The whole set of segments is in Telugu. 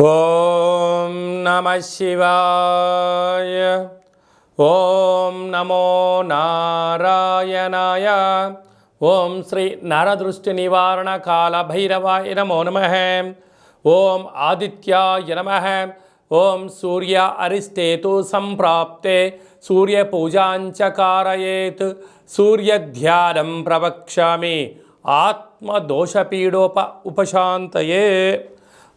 ఓం నమ శివాయ. ఓం నమో నారాయణాయ. ఓం శ్రీ నరదృష్టి నివారణ కాల భైరవాయ నమో నమ. ఓం ఆదిత్యాయ నమ. ఓం సూర్య అరిష్టేతు సంప్రాప్తే. సూర్య సూర్యపూజాంచ కారయేత్ సూర్యధ్యానం ప్రవక్ష్యామి. ఆత్మదోషపీడోప ఉపశాంతయే.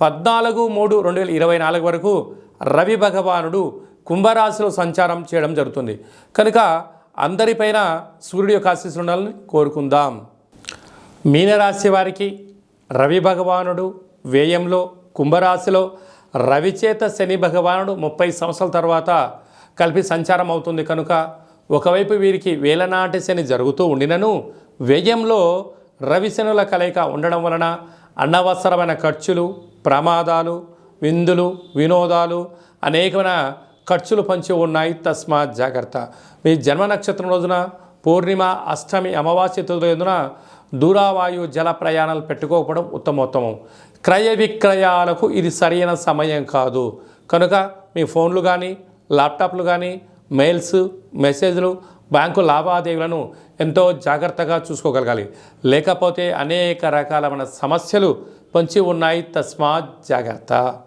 పద్నాలుగు మూడు రెండు వేల ఇరవై నాలుగు వరకు రవి భగవానుడు కుంభరాశిలో సంచారం చేయడం జరుగుతుంది. కనుక అందరిపైన సూర్యుడి యొక్క ఆశీస్సులు ఉండాలని కోరుకుందాం. మీనరాశి వారికి రవి భగవానుడు వ్యయంలో కుంభరాశిలో రవిచేత శని భగవానుడు ముప్పై సంవత్సరాల తర్వాత కలిపి సంచారం అవుతుంది కనుక ఒకవైపు వీరికి వేలనాటి శని జరుగుతూ ఉండినను వ్యయంలో రవిశనుల కలయిక ఉండడం వలన అనవసరమైన ఖర్చులు ప్రమాదాలు విందులు వినోదాలు అనేకమైన ఖర్చులు పంచి ఉన్నాయి. తస్మాత్ జాగ్రత్త. మీ జన్మ నక్షత్రం రోజున పూర్ణిమ అష్టమి అమావాస్య రోజున దూరావాయు జల ప్రయాణాలు పెట్టుకోకపోవడం ఉత్తమోత్తమం. క్రయ విక్రయాలకు ఇది సరైన సమయం కాదు. కనుక మీ ఫోన్లు కానీ ల్యాప్టాప్లు కానీ మెయిల్స్ మెసేజ్లు బ్యాంకు లావాదేవీలను ఎంతో జాగ్రత్తగా చూసుకోగలగాలి. లేకపోతే అనేక రకాలమైన సమస్యలు పొంచి ఉన్నాయి. తస్మాత్ జాగ్రత్త.